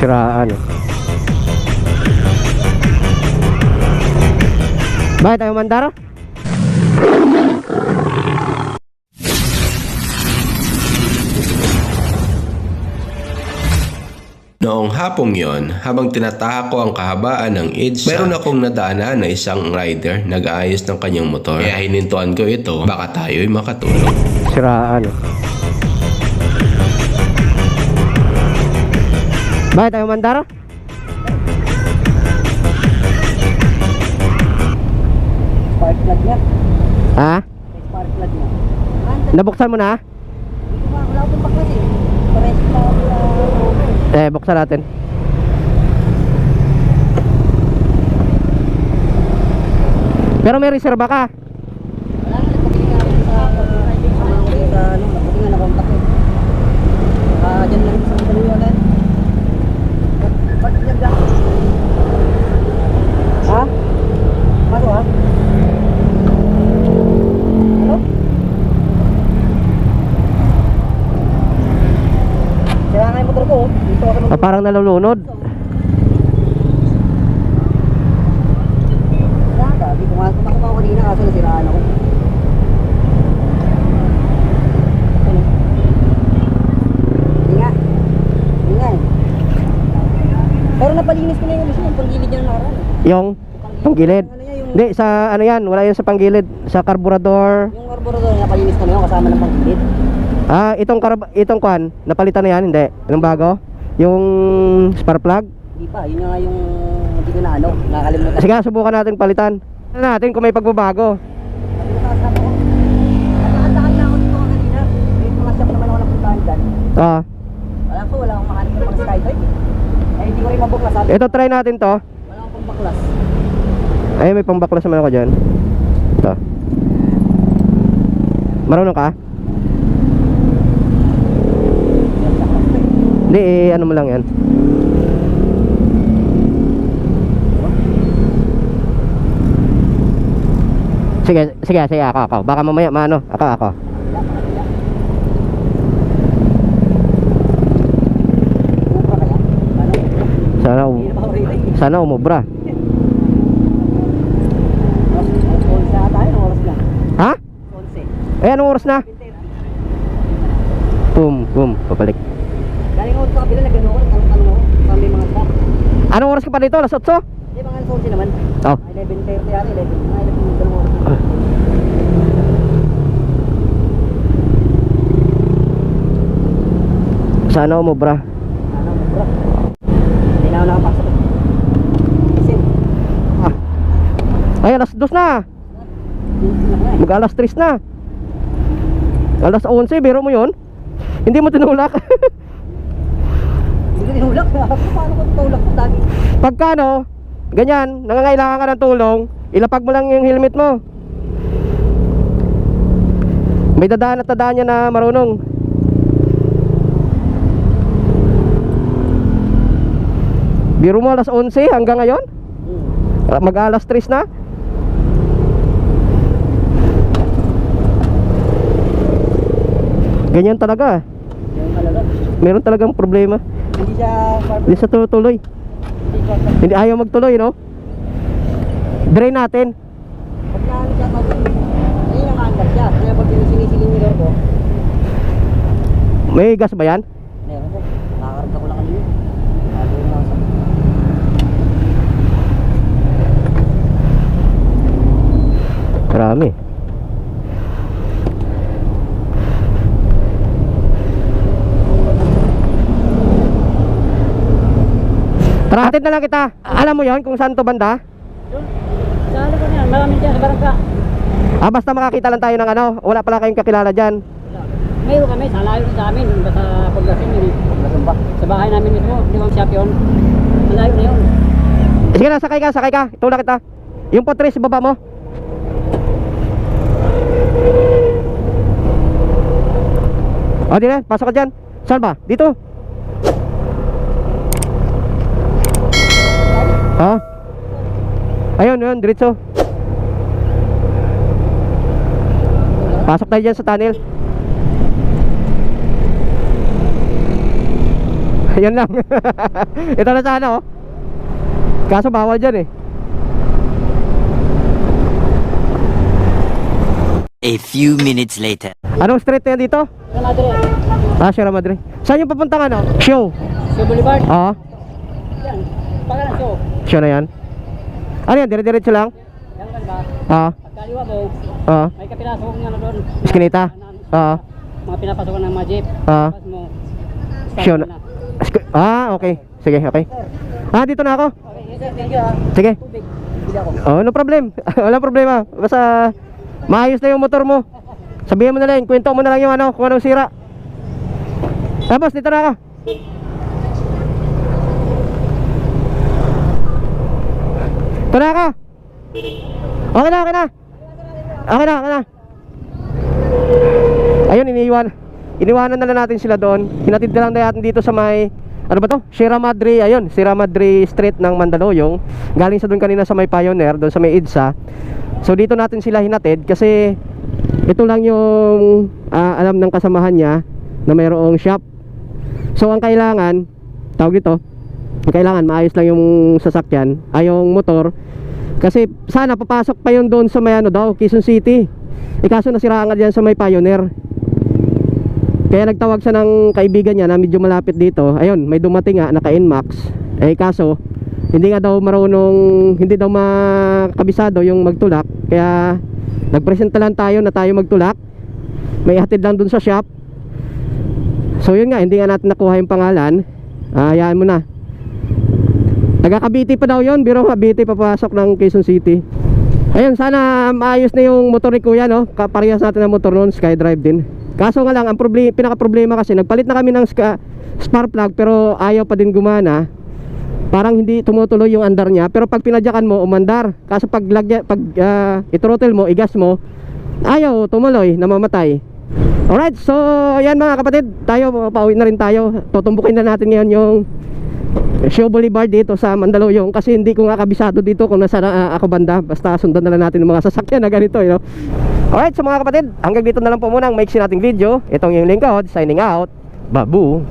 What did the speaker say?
Siraan. Bakit tayo mandar? Noong hapong yon, habang tinatahak ko ang kahabaan ng EDSA, meron akong nadaanan na isang rider nag-aayos ng kanyang motor. Kaya hinintuan ko ito, baka tayo'y makatulong. Siraan. Bakit tayo mandar? Spark plug niya. Ha? May spark plug niya. Nabuksan mo na? Dito ba? Wala akong baklas eh. Pares na uh, Eh, buksan natin. Pero may reserva ka. Wala nga nagpapili nga ako sa sa sa ano, nagpapili nga nakontak eh. Ah, dyan lang sa Mandaluyong ulit. Spark plug lang. Ha? Ano ha? Ano? Sira nga yung motor ko oh. Dito ako Ah, parang nalulunod. Gabi, pumasok ako ako kanina kaso nasiraan ako. Eh. Pero napalinis ko na yung mismo, yung panggilid niya na nakaraan. eh. Yung panggilid. Ano yung, Hindi, sa ano yan, wala yan sa panggilid. Sa carburetor. yung carburetor niya, napalinis ko na yun kasama ng panggilid. Ah, itong karab itong kwan, napalitan na yan, hindi. Yung bago. Yung spark plug. Hindi pa, yun nga yung hindi ko na ano, nakakalimutan. Sige, subukan natin palitan. Ano natin kung may pagbabago. Ah, Alam ko, wala akong makahanap ng mga skydive eh. Eh, hindi ko rin mabuklas. Ito try natin to. wala akong pambaklas. Ay, may pambaklas naman ako dyan. Ito. Marunong ka? Hindi, eh, ano mo lang yan. Sige, sige, sige, ako, ako. Baka mamaya, maano, ako, ako. Sana, um, sana umubra. Alas 11 na tayo, anong oras na? Ha? 11. Eh, anong oras na? 10:30. Boom, boom, papalik. Sa kabila, nagano ako, tanong-tanong ako. Sa may mga staff. Anong oras ka pa dito? Alas 8? Hindi, mga alas 11 naman. Oh. 11.30 yata, 11. Mga 11, dalawang oras. Ah. Sana umubra. Ano, bro? Hindi na ako nakapasok. Kasi, Ah. Ay, alas 2 na. Mag alas 3 na. Alas 11, biro mo yon? Hindi mo tinulak. Tinulak. Paano ko tutulak ko dati? Pagka no, ganyan, nangangailangan ka ng tulong, ilapag mo lang yung helmet mo. May dadaan at dadaan niya na marunong. Biro mo alas 11 hanggang ngayon? Hmm. Mag alas 3 na? Ganyan talaga. Meron talagang problema. Hindi siya Hindi sa tutuloy. Hindi siya ayaw magtuloy, no? Drain natin. Pagka ano siya tawag ayun ang angat siya. Kaya pag sinisiling nila ko, May gas ba yan? meron ko. Nakakarga ko lang kanina. Bago yung nasa. Marami. Tara, hatid na lang kita. Alam mo yon kung saan to banda? Sa ano ko niyan, marami dyan sa barangka. Ah, basta makakita lang tayo ng ano. Wala pala kayong kakilala dyan. Mayroon kami, sa layo rin sa amin, basta pagdating yun eh. Ba? Sa bahay namin mismo, di ba ang shop yun? Malayo na yun. Sige na, sakay ka, sakay ka. Tulak kita. Yung potres, baba mo. O, di na. Pasok ka dyan. Saan ba? Dito. Ha? Ayun, yun. Diretso. Pasok tayo dyan sa tunnel. Yan lang. Ito na sana oh. Kaso bawal dyan eh. A few minutes later. Anong street na yan dito? Sierra Madre. Ah, Sierra Madre. Saan yung papuntang ano? Show. Show Boulevard. Ah, Yan. Show na yan. Ano yan? Dire-diretso lang? Yan kan ba? Ah, Pagkaliwa mo, ah, may kapinasok nga na doon. Iskinita? Ah. Mga pinapasokan ng mga jeep. ah. Tapos mo, start Show mo na. Ah, okay. Sige, okay. Ah, dito na ako. Okay, sir, thank you ah. Sige. Tubig. Bili ako. Oh, no problem. Walang problema. Basta maayos na yung motor mo. Sabihin mo na lang, kwento mo na lang yung ano, kung anong sira. Tapos, dito na ako. Ito na ako. Okay na, okay na. Okay na, okay na. Ayun, iniiwan. Iniwanan na lang natin sila doon. Hinatid na lang natin dito sa may ano ba to? Sierra Madre, ayun, Sierra Madre Street ng Mandaluyong. Galing sa doon kanina sa may Pioneer, doon sa may EDSA. So dito natin sila hinatid kasi ito lang yung ah, alam ng kasamahan niya na mayroong shop. So ang kailangan, tawag ang kailangan maayos lang yung sasakyan, ay yung motor. Kasi sana papasok pa yun doon sa may ano daw, Quezon City. Eh kaso nasiraan sa may Pioneer. Kaya nagtawag siya ng kaibigan niya na medyo malapit dito. Ayun, may dumating nga naka Nmax. Eh kaso hindi nga daw marunong, hindi daw makabisado yung magtulak. Kaya nagpresenta lang tayo na tayo magtulak. May hatid lang dun sa shop. So yun nga, hindi nga natin nakuha yung pangalan. Ah, hayaan mo na. Taga Cavite pa daw yun, biro Cavite papasok ng Quezon City. Ayun, sana maayos na yung motor ni Kuya, no? Kaparehas natin ang motor noon, Skydrive din. Kaso nga lang, ang problema, pinaka-problema kasi, nagpalit na kami ng spark plug pero ayaw pa din gumana. Parang hindi tumutuloy yung andar niya, pero pag pinadyakan mo, umandar. Kaso pag, lagya, pag ah, ithrottle mo, igas mo, ayaw tumuloy, namamatay. Alright, so yan mga kapatid, tayo, pauwi na rin tayo. Tutumbukin na natin ngayon yung Show Boulevard dito sa Mandaluyong kasi hindi ko nga kabisado dito kung nasa ah, ako banda. Basta sundan na lang natin yung mga sasakyan na ganito you know? Alright so mga kapatid hanggang dito na lang po muna ang maiksi nating video. Itong yung lingkod signing out. Babu